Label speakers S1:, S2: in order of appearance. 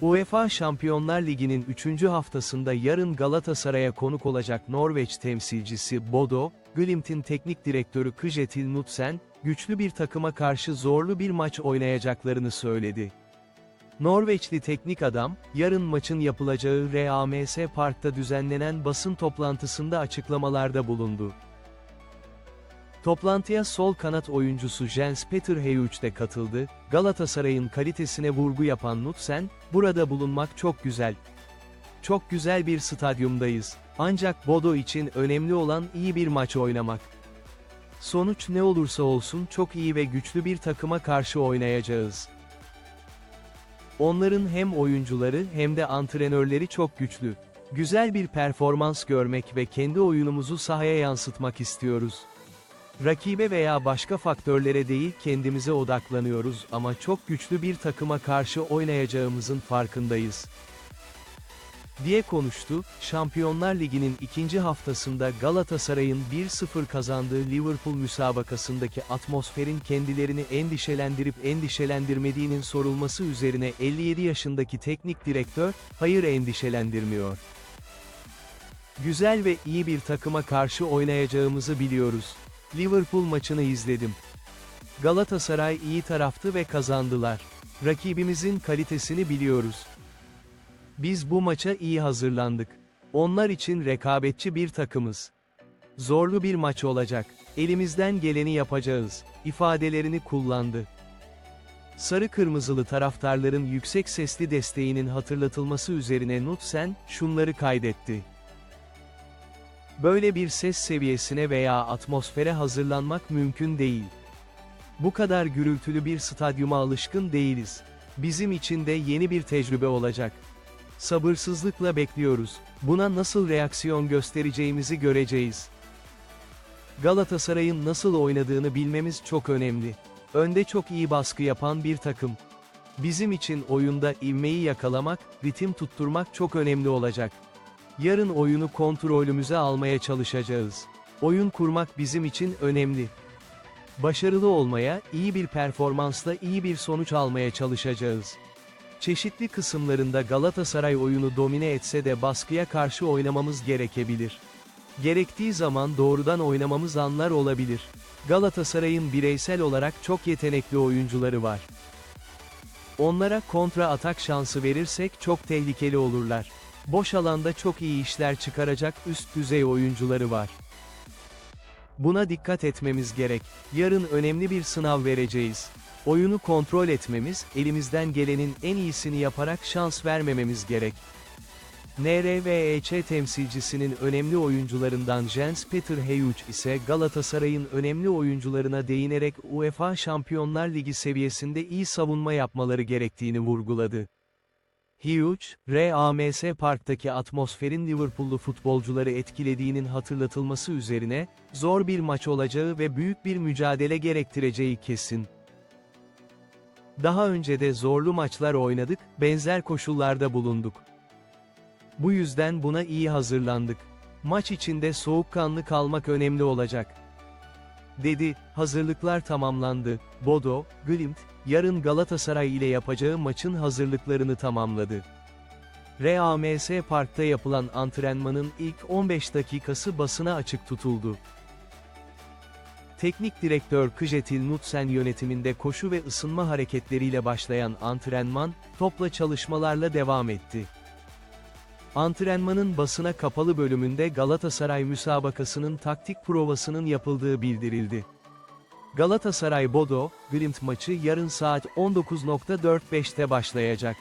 S1: UEFA Şampiyonlar Ligi'nin 3. haftasında yarın Galatasaray'a konuk olacak Norveç temsilcisi Bodo, Glimt'in teknik direktörü Kjetil Knudsen, güçlü bir takıma karşı zorlu bir maç oynayacaklarını söyledi. Norveçli teknik adam, yarın maçın yapılacağı RAMS Park'ta düzenlenen basın toplantısında açıklamalarda bulundu. Toplantıya sol kanat oyuncusu Jens Peter Heuch de katıldı, Galatasaray'ın kalitesine vurgu yapan Knudsen, burada bulunmak çok güzel. Çok güzel bir stadyumdayız. Ancak Bodo için önemli olan iyi bir maç oynamak. Sonuç ne olursa olsun çok iyi ve güçlü bir takıma karşı oynayacağız. Onların hem oyuncuları hem de antrenörleri çok güçlü. Güzel bir performans görmek ve kendi oyunumuzu sahaya yansıtmak istiyoruz. Rakibe veya başka faktörlere değil kendimize odaklanıyoruz ama çok güçlü bir takıma karşı oynayacağımızın farkındayız. Diye konuştu, Şampiyonlar Ligi'nin ikinci haftasında Galatasaray'ın 1-0 kazandığı Liverpool müsabakasındaki atmosferin kendilerini endişelendirip endişelendirmediğinin sorulması üzerine 57 yaşındaki teknik direktör, hayır endişelendirmiyor. Güzel ve iyi bir takıma karşı oynayacağımızı biliyoruz. Liverpool maçını izledim. Galatasaray iyi taraftı ve kazandılar. Rakibimizin kalitesini biliyoruz. Biz bu maça iyi hazırlandık. Onlar için rekabetçi bir takımız. Zorlu bir maç olacak. Elimizden geleni yapacağız. ifadelerini kullandı. Sarı kırmızılı taraftarların yüksek sesli desteğinin hatırlatılması üzerine Nutsen, şunları kaydetti. Böyle bir ses seviyesine veya atmosfere hazırlanmak mümkün değil. Bu kadar gürültülü bir stadyuma alışkın değiliz. Bizim için de yeni bir tecrübe olacak. Sabırsızlıkla bekliyoruz. Buna nasıl reaksiyon göstereceğimizi göreceğiz. Galatasaray'ın nasıl oynadığını bilmemiz çok önemli. Önde çok iyi baskı yapan bir takım. Bizim için oyunda ivmeyi yakalamak, ritim tutturmak çok önemli olacak. Yarın oyunu kontrolümüze almaya çalışacağız. Oyun kurmak bizim için önemli. Başarılı olmaya, iyi bir performansla iyi bir sonuç almaya çalışacağız. Çeşitli kısımlarında Galatasaray oyunu domine etse de baskıya karşı oynamamız gerekebilir. Gerektiği zaman doğrudan oynamamız anlar olabilir. Galatasaray'ın bireysel olarak çok yetenekli oyuncuları var. Onlara kontra atak şansı verirsek çok tehlikeli olurlar. Boş alanda çok iyi işler çıkaracak üst düzey oyuncuları var. Buna dikkat etmemiz gerek. Yarın önemli bir sınav vereceğiz. Oyunu kontrol etmemiz, elimizden gelenin en iyisini yaparak şans vermememiz gerek. NRVEÇ temsilcisinin önemli oyuncularından Jens Peter Heuch ise Galatasaray'ın önemli oyuncularına değinerek UEFA Şampiyonlar Ligi seviyesinde iyi savunma yapmaları gerektiğini vurguladı. Hughes, RAMS Park'taki atmosferin Liverpool'lu futbolcuları etkilediğinin hatırlatılması üzerine, zor bir maç olacağı ve büyük bir mücadele gerektireceği kesin. Daha önce de zorlu maçlar oynadık, benzer koşullarda bulunduk. Bu yüzden buna iyi hazırlandık. Maç içinde soğukkanlı kalmak önemli olacak. Dedi, hazırlıklar tamamlandı. Bodo, Glimt, yarın Galatasaray ile yapacağı maçın hazırlıklarını tamamladı. RAMS Park'ta yapılan antrenmanın ilk 15 dakikası basına açık tutuldu. Teknik direktör Kjetil Knudsen yönetiminde koşu ve ısınma hareketleriyle başlayan antrenman, topla çalışmalarla devam etti. Antrenmanın basına kapalı bölümünde Galatasaray müsabakasının taktik provasının yapıldığı bildirildi. Galatasaray Bodo, Glimt maçı yarın saat 19.45'te başlayacak.